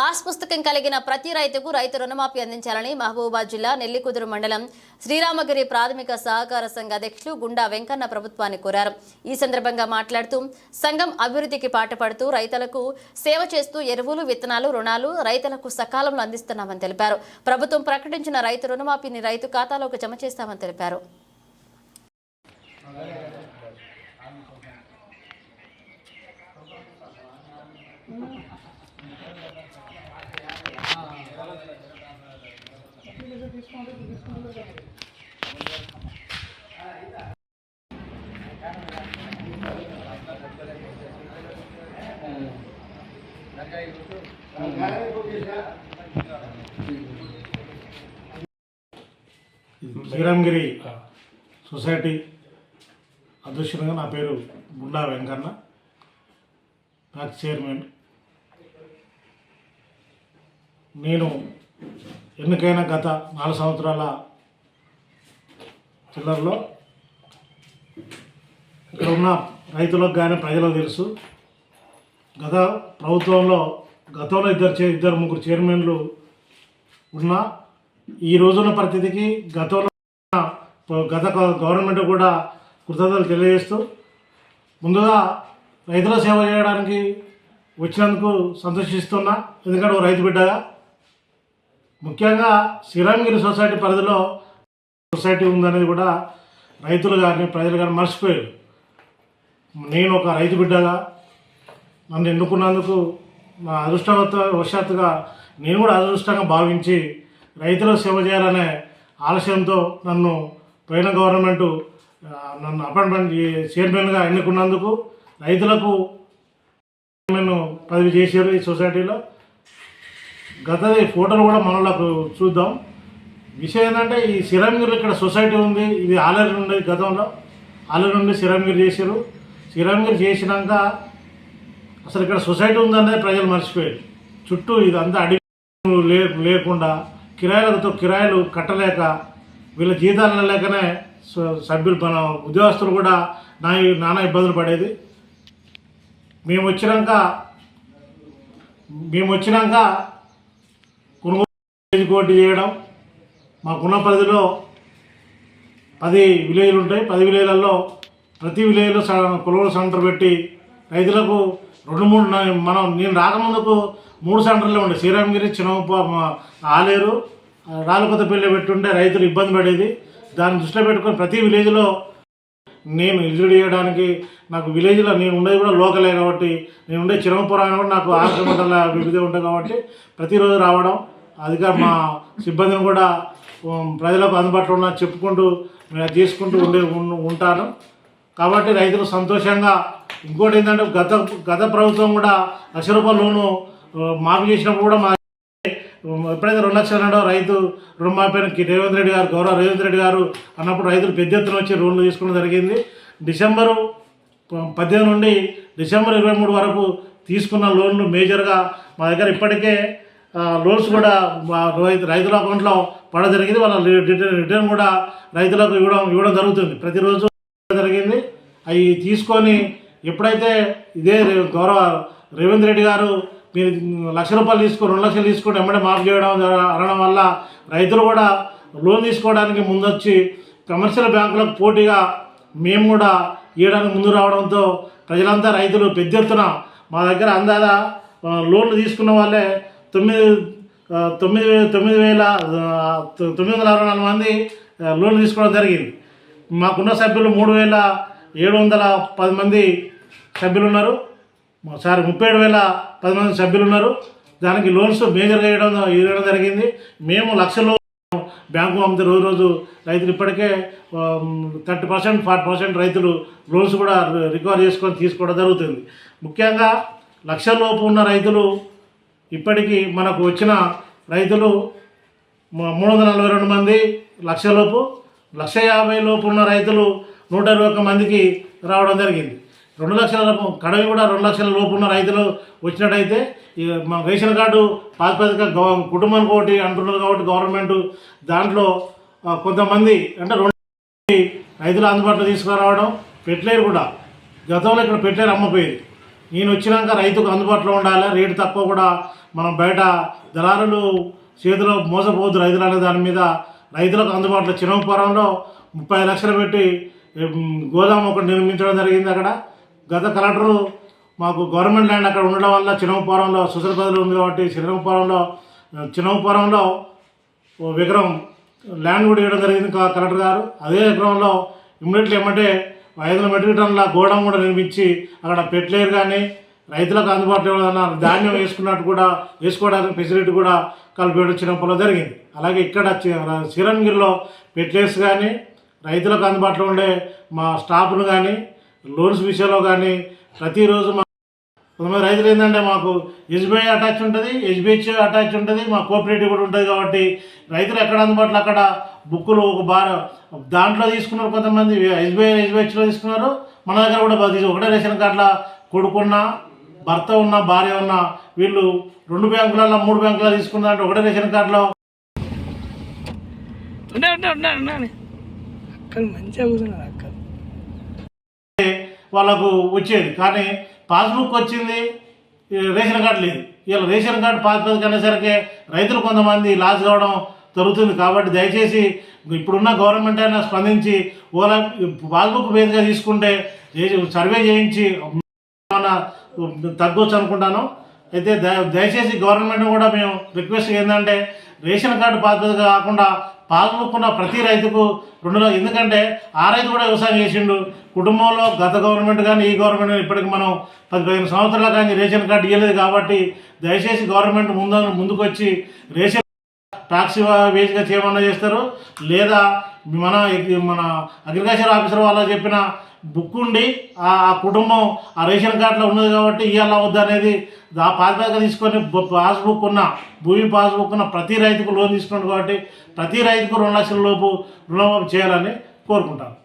Pass పుస్తకం కలిగిన ప్రతి రైతుకు రైతు రుణమాఫీ అందించాలని మహబూబాబాద్ జిల్లా నెల్లికుదురు మండలం శ్రీరామగిరి ప్రాథమిక సహకార సంఘ అధ్యక్షులు గుండా వెంకన్న ప్రభుత్వాన్ని కోరారు. ఈ సందర్భంగా మాట్లాడుతూ సంఘం అభివృద్ధికి పాటుపడుతూ రైతులకు సేవ చేస్తూ ఎరువులు విత్తనాలు రుణాలు రైతులకు సకాలంలో అందిస్తున్నామని తెలిపారు. ప్రభుత్వం ప్రకటించిన రైతు రుణమాఫీని రైతు ఖాతాలోకి జమ చేస్తామని తెలిపారు. శ్రీరామగిరి సొసైటీ అధ్యక్షునిగా నా పేరు గుండా వెంకన్న. నాకు చైర్మన్. నేను ఎన్నికైన గత నాలుగు సంవత్సరాల చిల్లరలో ఇక్కడ ఉన్న రైతులకు కానీ ప్రజలకు తెలుసు. గత ప్రభుత్వంలో గతంలో ఇద్దరు చే ఇద్దరు ముగ్గురు చైర్మన్లు ఉన్నా ఈ రోజున్న పరిస్థితికి గతంలో ఉన్న గత గవర్నమెంట్ కూడా కృతజ్ఞతలు తెలియజేస్తూ ముందుగా రైతుల సేవ చేయడానికి వచ్చినందుకు సంతోషిస్తున్నా. ఎందుకంటే ఓ రైతు బిడ్డగా ముఖ్యంగా శ్రీరామగిరి సొసైటీ పరిధిలో సొసైటీ ఉందనేది కూడా రైతులు కానీ ప్రజలు కానీ మర్చిపోయారు. నేను ఒక రైతు బిడ్డగా నన్ను ఎన్నుకున్నందుకు నా అదృష్టవత వశాత్తుగా నేను కూడా అదృష్టంగా భావించి రైతుల సేవ చేయాలనే ఆలస్యంతో నన్ను పోయిన గవర్నమెంట్ నన్ను అపాయింట్మెంట్ చైర్మన్గా ఎన్నుకున్నందుకు రైతులకు చైర్మన్ పదవి చేశారు ఈ సొసైటీలో. గతది ఫోటోలు కూడా మనలో చూద్దాం. విషయం ఏంటంటే ఈ సిరంగిరి ఇక్కడ సొసైటీ ఉంది ఇది ఆలరి నుండి గతంలో. ఆలరి నుండి సిరంగిరి చేశారు సిరంగిరి చేసినాక అసలు ఇక్కడ సొసైటీ ఉందనేది ప్రజలు మర్చిపోయారు. చుట్టూ ఇదంతా అడిగి లే లేకుండా కిరాయిలతో కిరాయిలు కట్టలేక వీళ్ళ జీతాలు లేకనే స- సభ్యులు మన ఉద్యోగస్తులు కూడా నా నానా ఇబ్బందులు పడేది. మేము వచ్చినాక మేము వచ్చినాక కొనుగోలు కోటి చేయడం మాకున్న పరిధిలో పది విలేజ్లు ఉంటాయి పది విలేజ్లలో ప్రతి విలేజ్లో స- సెంటర్ పెట్టి రైతులకు రెండు మూడు మనం నేను రాకముందుకు మూడు సెంటర్లు ఉండే. శ్రీరామగిరి చిన్నప్ప ఆలేరు రాళ్ళకొత్తపల్లి పెట్టుంటే రైతులు ఇబ్బంది పడేది. దాన్ని దృష్టిలో పెట్టుకొని ప్రతి విలేజ్లో నేను విజిట్ చేయడానికి నాకు విలేజ్లో నేను ఉండేది కూడా లోకలే కాబట్టి నేను ఉండే చిరంపురం కూడా నాకు ఆరు కిలోమీటర్ల వివిధ ఉంటుంది కాబట్టి ప్రతిరోజు రావడం అదిగా మా సిబ్బందిని కూడా ప్రజలకు అందుబాటులో ఉన్న చెప్పుకుంటూ మేము తీసుకుంటూ ఉండే ఉన్- ఉంటాను. కాబట్టి రైతులు సంతోషంగా ఇంకోటి ఏంటంటే గత గత ప్రభుత్వం కూడా లక్ష రూపాయల లోను మాఫీ చేసినప్పుడు కూడా మా ఎప్పుడైతే రెండు లక్షలు ఉన్నాడో రైతు రుణమాఫీ అని రేవంత్ రెడ్డి గారు గౌరవ రేవంత్ రెడ్డి గారు అన్నప్పుడు రైతులు పెద్ద ఎత్తున వచ్చి లోన్లు తీసుకోవడం జరిగింది. డిసెంబరు ప- పద్దెనిమిది నుండి డిసెంబర్ ఇరవై మూడు వరకు తీసుకున్న లోన్లు మేజర్గా మా దగ్గర ఇప్పటికే లోన్స్ కూడా రైతుల అకౌంట్లో పడడం జరిగింది. వాళ్ళ రిటర్న్ రిటర్న్ కూడా రైతులకు ఇవ్వడం ఇవ్వడం జరుగుతుంది. ప్రతిరోజు జరిగింది. అవి తీసుకొని ఎప్పుడైతే ఇదే రే- గౌరవ రేవంత్ రెడ్డి గారు మీరు లక్ష రూపాయలు తీసుకొని రెండు లక్షలు తీసుకొని వెంబడే మాఫ్ చేయడం అనడం వల్ల రైతులు కూడా లోన్ తీసుకోవడానికి ముందొచ్చి కమర్షియల్ బ్యాంకులకు పోటీగా మేము కూడా ఇవ్వడానికి ముందు రావడంతో ప్రజలంతా రైతులు పెద్ద ఎత్తున మా దగ్గర అందాల లోన్లు తీసుకున్న వాళ్ళే తొమ్మిది తొమ్మిది తొమ్మిది వేల తొమ్మిది వందల అరవై నాలుగు మంది లోన్ తీసుకోవడం జరిగింది. మాకున్న సభ్యులు మూడు వేల ఏడు వందల పది మంది సభ్యులు ఉన్నారు. మా- సారీ ముప్పై ఏడు వేల పది మంది సభ్యులు ఉన్నారు. దానికి లోన్స్ మేజర్గా వేయడం ఇవ్వడం జరిగింది. మేము లక్షలు బ్యాంకు పంపితే రోజు రోజు రైతులు ఇప్పటికే థర్టీ పర్సెంట్ ఫార్టీ పర్సెంట్ రైతులు లోన్స్ కూడా రికవర్ చేసుకొని తీసుకోవడం జరుగుతుంది. ముఖ్యంగా లక్ష లోపు ఉన్న రైతులు ఇప్పటికీ మనకు వచ్చిన రైతులు మూడు వందల నలభై రెండు మంది లక్ష లోపు లక్ష యాభై లోపు ఉన్న రైతులు నూట ఇరవై ఒక్క మందికి రావడం జరిగింది. రెండు లక్షల లోపు కడవి కూడా రెండు లక్షల లోపు ఉన్న రైతులు వచ్చినట్టయితే మా మన రేషన్ కార్డు ప్రాతిపదిక గవ కుటుంబానికి ఒకటి అంటున్నారు కాబట్టి గవర్నమెంట్ దాంట్లో కొంతమంది అంటే రెండు రైతులు అందుబాటులో తీసుకురావడం పెట్టలేరు కూడా. గతంలో ఇక్కడ పెట్టలేరు అమ్మపోయేది నేను వచ్చినాక రైతుకు అందుబాటులో ఉండాలి. రేటు తక్కువ కూడా మనం బయట దళారులు చేతిలో మోసపోవద్దు రైతులు అనే దాని మీద రైతులకు అందుబాటులో చిన్నపురంలో ముప్పై లక్షలు పెట్టి ఉమ్, గోదాము ఒకటి నిర్మించడం జరిగింది అక్కడ. గత కలెక్టరు మాకు గవర్నమెంట్ ల్యాండ్ అక్కడ ఉండడం వల్ల చిన్నపురంలో బదులు ఉంది కాబట్టి చిన్నపురంలో చిన్నపురంలో విగ్రహం ల్యాండ్ కూడా ఇవ్వడం జరిగింది కలెక్టర్ గారు. అదే విగ్రహంలో ఇమ్మీడియట్లీ ఏమంటే ఐదు మెట్రిక్ టన్నుల గోడౌన్ కూడా నిర్మించి అక్కడ పెట్టలేరు కానీ రైతులకు అందుబాటులో ఏదైనా ధాన్యం వేసుకున్నట్టు కూడా వేసుకోవడానికి ఫెసిలిటీ కూడా కల్పించడం చిన్నప్పలో జరిగింది. అలాగే ఇక్కడ చిరంగిరిలో పెట్లేస్ కానీ రైతులకు అందుబాటులో ఉండే మా స్టాఫ్ను కానీ లోన్స్ విషయంలో కానీ ప్రతిరోజు మా కొంతమంది రైతులు ఏంటంటే మాకు ఎస్బీఐ అటాచ్ ఉంటుంది హెచ్బిహెచ్ అటాచ్ ఉంటుంది మా కోఆపరేటివ్ కూడా ఉంటుంది కాబట్టి రైతులు ఎక్కడ అందుబాటులో అక్కడ బుక్కులు ఒక బార్ దాంట్లో తీసుకున్నారు కొంతమంది ఎస్బీఐ హెచ్బిహెచ్లో తీసుకున్నారు. మన దగ్గర కూడా ఒకటే రేషన్ కార్డుల కొడుకున్నా భర్త ఉన్న భార్య ఉన్న వీళ్ళు రెండు బ్యాంకులలో మూడు బ్యాంకులలో తీసుకున్నారంటే ఒకటే రేషన్ కార్డులో. మంచిగా వాళ్ళకు వచ్చేది. కానీ పాస్బుక్ వచ్చింది రేషన్ కార్డు లేదు. ఇలా రేషన్ కార్డు పాస్బుక్ అనేసరికి రైతులు కొంతమంది లాస్ కావడం జరుగుతుంది కాబట్టి దయచేసి ఇప్పుడున్న గవర్నమెంట్ అయినా స్పందించి ఓలా పాస్బుక్ బేస్గా తీసుకుంటే సర్వే చేయించి ఏమన్నా తగ్గొచ్చు అనుకుంటాను. అయితే దయచేసి గవర్నమెంట్ కూడా మేము రిక్వెస్ట్ ఏంటంటే రేషన్ కార్డు పాస్బుక్ కాకుండా పాస్బుక్ ఉన్న ప్రతి రైతుకు రెండు ఎందుకంటే ఆ రైతు కూడా వ్యవసాయం చేసిండు కుటుంబంలో గత గవర్నమెంట్ కానీ ఈ గవర్నమెంట్ కానీ ఇప్పటికి మనం పది పదిహేను సంవత్సరాల కానీ రేషన్ కార్డు ఇవ్వలేదు కాబట్టి దయచేసి గవర్నమెంట్ ముందు ముందుకు వచ్చి రేషన్ టాక్సీ వేజ్గా చేయమన్నా చేస్తారు. లేదా మన మన అగ్రికల్చర్ ఆఫీసర్ వాళ్ళ చెప్పిన బుక్ ఉండి ఆ కుటుంబం ఆ రేషన్ కార్డులో ఉన్నది కాబట్టి ఇవ్వాలా వద్దా అనేది ఆ పాస్బుక్ తీసుకొని పాస్బుక్ ఉన్న భూమి పాస్బుక్ ఉన్న ప్రతి రైతుకు లోన్ తీసుకున్నాడు కాబట్టి ప్రతి రైతుకు రెండు లక్షల లోపు రుణమాఫీ చేయాలని కోరుకుంటాను.